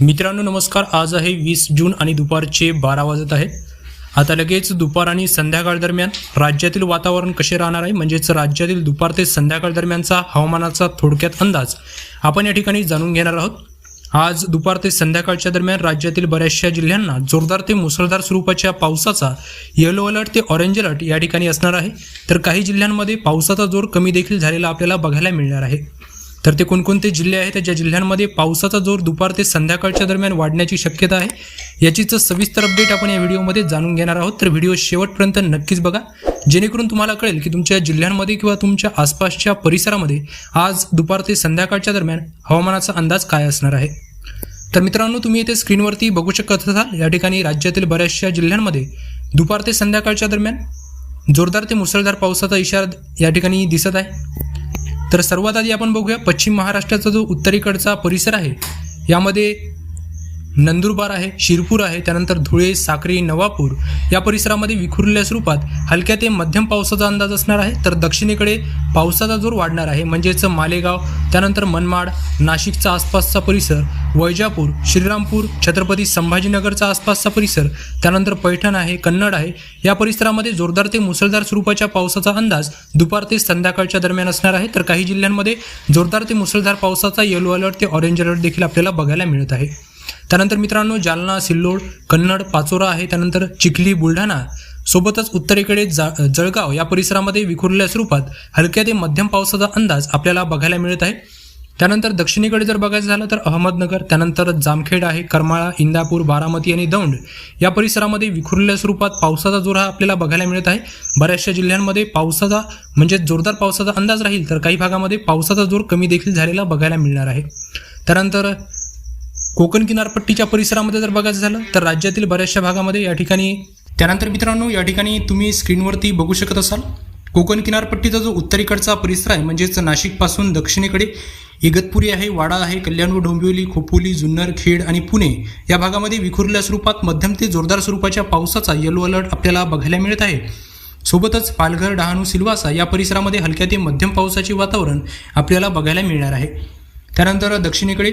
मित्रांनो नमस्कार. आज आहे वीस जून आणि दुपारचे बारा वाजत आहेत. आता लगेच दुपार आणि संध्याकाळ दरम्यान राज्यातील वातावरण कसे राहणार आहे? म्हणजेच राज्यातील दुपार ते संध्याकाळ दरम्यानचा हवामानाचा थोडक्यात अंदाज आपण या ठिकाणी जाणून घेणार आहोत. आज दुपार ते संध्याकाळच्या दरम्यान राज्यातील बऱ्याचशा जिल्ह्यांना जोरदार ते मुसळधार स्वरूपाच्या पावसाचा येलो अलर्ट ते ऑरेंज अलर्ट या ठिकाणी असणार आहे. तर काही जिल्ह्यांमध्ये पावसाचा जोर कमी देखील झालेला आपल्याला बघायला मिळणार आहे. तर ते कोणकोणते जिल्हे आहेत? ज्या जिल्ह्यांमध्ये पावसाचा जोर दुपार ते संध्याकाळच्या दरम्यान वाढण्याची शक्यता आहे. याचीच सविस्तर अपडेट आपण या व्हिडिओमध्ये जाणून घेणार आहोत. तर व्हिडिओ शेवटपर्यंत नक्कीच बघा. जेणेकरून तुम्हाला कळेल की तुमच्या जिल्ह्यांमध्ये किंवा तुमच्या आसपासच्या परिसरामध्ये आज दुपार ते संध्याकाळच्या दरम्यान हवामानाचा अंदाज काय असणार आहे? तर मित्रांनो तुम्ही इथे स्क्रीनवरती बघू शकत असाल. या ठिकाणी राज्यातील बऱ्याचशा जिल्ह्यांमध्ये दुपार ते संध्याकाळच्या दरम्यान जोरदार ते मुसळधार पावसाचा इशारा या ठिकाणी दिसत आहे. तर सर्वात आधी आपण बघूया पश्चिम महाराष्ट्राचा जो उत्तरेकडचा परिसर आहे यामध्ये नंदुरबार आहे शिरपूर आहे त्यानंतर धुळे साक्री नवापूर या परिसरामध्ये विखुरलेल्या स्वरूपात हलक्या ते मध्यम पावसाचा अंदाज असणार आहे तर दक्षिणेकडे पावसाचा जोर वाढणार आहे. म्हणजेच मालेगाव त्यानंतर मनमाड नाशिकचा आसपासचा परिसर वैजापूर श्रीरामपूर छत्रपती संभाजीनगरचा आसपासचा परिसर त्यानंतर पैठण आहे कन्नड आहे या परिसरामध्ये जोरदार ते मुसळधार स्वरूपाच्या पावसाचा अंदाज दुपार ते संध्याकाळच्या दरम्यान असणार आहे. तर काही जिल्ह्यांमध्ये जोरदार ते मुसळधार पावसाचा येलो अलर्ट ते ऑरेंज अलर्ट देखील आपल्याला बघायला मिळत आहे. त्यानंतर मित्रांनो जालना सिल्लोड कन्नड पाचोरा आहे. त्यानंतर चिखली बुलढाणा सोबतच उत्तरेकडे जा जळगाव या परिसरामध्ये विखुरलेल्या स्वरूपात हलक्या ते मध्यम पावसाचा अंदाज आपल्याला बघायला मिळत आहे. त्यानंतर दक्षिणेकडे जर बघायचं झालं तर अहमदनगर त्यानंतर जामखेड आहे करमाळा इंदापूर बारामती आणि दौंड या परिसरामध्ये विखुरलेल्या स्वरूपात पावसाचा जोर हा आपल्याला बघायला मिळत आहे. बऱ्याचशा जिल्ह्यांमध्ये पावसाचा म्हणजे जोरदार पावसाचा अंदाज राहील तर काही भागामध्ये पावसाचा जोर कमी देखील झालेला बघायला मिळणार आहे. त्यानंतर कोकण किनारपट्टीच्या परिसरामध्ये जर बघायचं झालं तर राज्यातील बऱ्याचशा भागामध्ये या ठिकाणी त्यानंतर मित्रांनो या ठिकाणी तुम्ही स्क्रीनवरती बघू शकत असाल कोकण किनारपट्टीचा जो उत्तरेकडचा परिसर आहे म्हणजेच नाशिकपासून दक्षिणेकडे इगतपुरी आहे वाडा आहे कल्याण डोंबिवली खोपोली जुन्नर खेड आणि पुणे या भागामध्ये विखुरल्या स्वरूपात मध्यम ते जोरदार स्वरूपाच्या पावसाचा येलो अलर्ट आपल्याला बघायला मिळत आहे. सोबतच पालघर डहाणू सिल्वासा या परिसरामध्ये हलक्या ते मध्यम पावसाचे वातावरण आपल्याला बघायला मिळणार आहे. त्यानंतर दक्षिणेकडे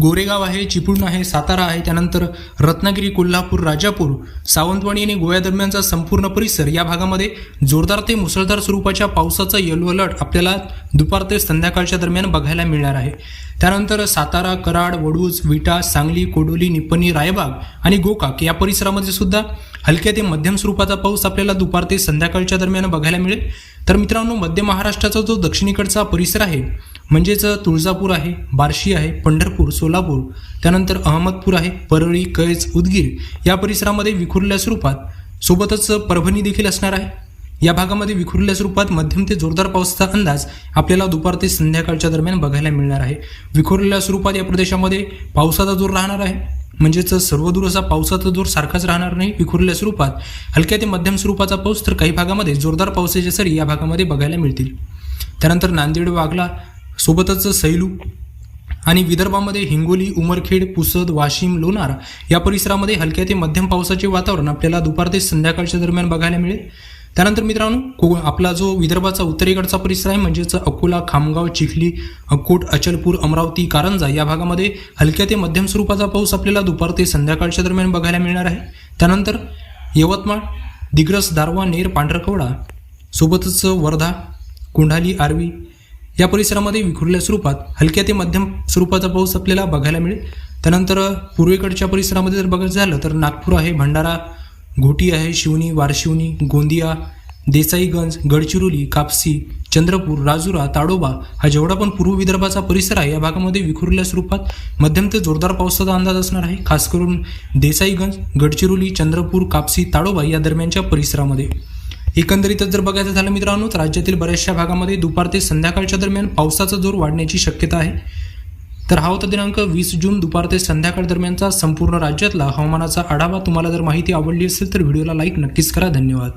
गोरेगाव आहे चिपळूण आहे सातारा आहे त्यानंतर रत्नागिरी कोल्हापूर राजापूर सावंतवाडी आणि गोव्या दरम्यानचा संपूर्ण परिसर या भागामध्ये जोरदार ते मुसळधार स्वरूपाच्या पावसाचा येलो अलर्ट आपल्याला दुपार ते संध्याकाळच्या दरम्यान बघायला मिळणार आहे. त्यानंतर सातारा कराड वडूज विटा सांगली कोडोली निपणी रायबाग आणि गोकाक या परिसरामध्ये सुद्धा हलक्या ते मध्यम स्वरूपाचा पाऊस आपल्याला दुपार ते संध्याकाळच्या दरम्यान बघायला मिळेल. तर मित्रांनो मध्य महाराष्ट्राचा जो दक्षिणेकडचा परिसर आहे म्हणजेच तुळजापूर आहे बार्शी आहे पंढरपूर सोलापूर त्यानंतर अहमदपूर आहे परळी कैज उदगीर या परिसरामध्ये विखुरल्या स्वरूपात सोबतच परभणी देखील असणार आहे. या भागामध्ये विखुरलेल्या स्वरूपात मध्यम ते जोरदार पावसाचा अंदाज आपल्याला दुपार ते संध्याकाळच्या दरम्यान बघायला मिळणार आहे. विखुरलेल्या स्वरूपात या प्रदेशामध्ये पावसाचा जोर राहणार आहे. म्हणजेच सर्वदूर असा पावसाचा जोर सारखाच राहणार नाही. विखुरलेल्या स्वरूपात हलक्या ते मध्यम स्वरूपाचा पाऊस तर काही भागामध्ये जोरदार पावसाच्या सरी या भागामध्ये बघायला मिळतील. त्यानंतर नांदेड वागला सोबतच सैलू आणि विदर्भामध्ये हिंगोली उमरखेड पुसद वाशिम लोणार या परिसरामध्ये हलक्या ते मध्यम पावसाचे वातावरण आपल्याला दुपार ते संध्याकाळच्या दरम्यान बघायला मिळेल. त्यानंतर मित्रांनो को आपला जो विदर्भाचा उत्तरेकडचा परिसर आहे म्हणजेच अकोला खामगाव चिखली अक्कोट अचलपूर अमरावती कारंजा या भागामध्ये हलक्या ते मध्यम स्वरूपाचा पाऊस आपल्याला दुपार ते संध्याकाळच्या दरम्यान बघायला मिळणार आहे. त्यानंतर यवतमाळ दिग्रस दारवा नेर पांढरकवडा सोबतच वर्धा कुंढाली आर्वी या परिसरामध्ये विखुरल्या स्वरूपात हलक्या ते मध्यम स्वरूपाचा पाऊस आपल्याला बघायला मिळेल. त्यानंतर पूर्वेकडच्या परिसरामध्ये जर बघायचं झालं तर नागपूर आहे भंडारा घोटी आहे शिवनी वारशिवनी गोंदिया देसाईगंज गडचिरोली कापसी चंद्रपूर राजुरा ताडोबा हा जेवढा पण पूर्व विदर्भाचा परिसर आहे या भागामध्ये विखुरलेल्या स्वरूपात मध्यम ते जोरदार पावसाचा अंदाज असणार आहे. खास करून देसाईगंज गडचिरोली चंद्रपूर कापसी ताडोबा या दरम्यानच्या परिसरामध्ये. एकंदरीतच जर बघायचं झालं मित्रांनो तर राज्यातील बऱ्याचशा भागामध्ये दुपार ते संध्याकाळच्या दरम्यान पावसाचा जोर वाढण्याची शक्यता आहे. तर हा होता दिनांक वीस जून दुपार ते संध्याकाळ दरम्यानचा संपूर्ण राज्यातला हवामानाचा आढावा. तुम्हाला जर माहिती आवडली असेल तर व्हिडिओला लाईक नक्कीच करा. धन्यवाद.